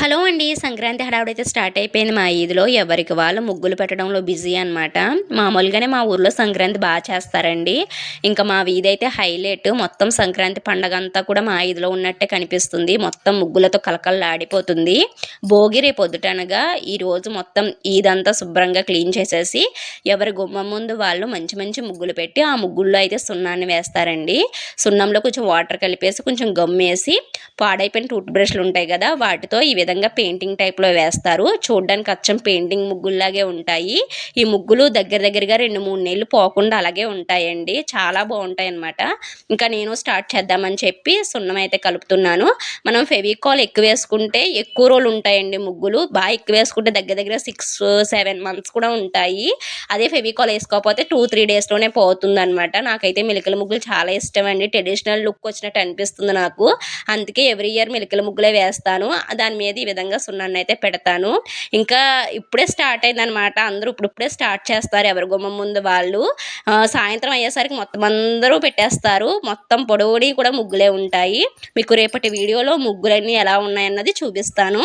Hello అండి Sankranti హడావుడైతే start అయిపోయింది మా ఈదిలో. ఎవరికి వాళ్ళు ముగ్గులు పెట్టడంలో బిజీ అనమాట మామూలుగానే మా ఊర్లో సంక్రాంతి బాగా చేస్తారండి. ఇంకా మా వీధి అయితే హైలైట్. మొత్తం సంక్రాంతి పండగ అంతా కూడా మా ఈదిలో ఉన్నట్టే కనిపిస్తుంది. మొత్తం ముగ్గులతో కలకల్లాడిపోతుంది భోగి రేపు పొద్దుటనగా ఈరోజు మొత్తం ఈదంతా శుభ్రంగా క్లీన్ చేసేసి ఎవరి గుమ్మ ముందు వాళ్ళు మంచి మంచి ముగ్గులు పెట్టి ఆ ముగ్గుల్లో అయితే సున్నాన్ని వేస్తారండి. సున్నంలో కొంచెం వాటర్ కలిపేసి కొంచెం గమ్మేసి పాడైపోయిన టూత్ బ్రష్లు ఉంటాయి కదా వాటితో ఈ విధంగా పెయింటింగ్ టైప్లో వేస్తారు. చూడడానికి అచ్చం పెయింటింగ్ ముగ్గుల్లాగే ఉంటాయి. ఈ ముగ్గులు దగ్గర దగ్గరగా రెండు మూడు నెలలు పోకుండా అలాగే ఉంటాయండి. చాలా బాగుంటాయి అనమాట ఇంకా నేను స్టార్ట్ చేద్దామని చెప్పి సున్నం అయితే కలుపుతున్నాను. మనం ఫెవికాల్ ఎక్కువ వేసుకుంటే ఎక్కువ రోజులు ఉంటాయండి ముగ్గులు. బాగా ఎక్కువ వేసుకుంటే దగ్గర దగ్గర సిక్స్ సెవెన్ మంత్స్ కూడా ఉంటాయి. అదే ఫెవికాల్ వేసుకోకపోతే టూ త్రీ డేస్లోనే పోతుంది అనమాట నాకైతే మిలకల ముగ్గులు చాలా ఇష్టం అండి ట్రెడిషనల్ లుక్ వచ్చినట్టు అనిపిస్తుంది నాకు. అందుకే ఎవ్రీ ఇయర్ మిలకల ముగ్గులే వేస్తాను. దాని మీద ఈ విధంగా సున్నాన్ని అయితే పెడతాను. ఇంకా ఇప్పుడే స్టార్ట్ అయిందనమాట అందరూ ఇప్పుడిప్పుడే స్టార్ట్ చేస్తారు. ఎవరి గుమ్మం ముందు వాళ్ళు. సాయంత్రం అయ్యేసరికి మొత్తం అందరూ పెట్టేస్తారు. మొత్తం పొడవుడి కూడా ముగ్గులే ఉంటాయి. మీకు రేపటి వీడియోలో ముగ్గులన్నీ ఎలా ఉన్నాయన్నది చూపిస్తాను.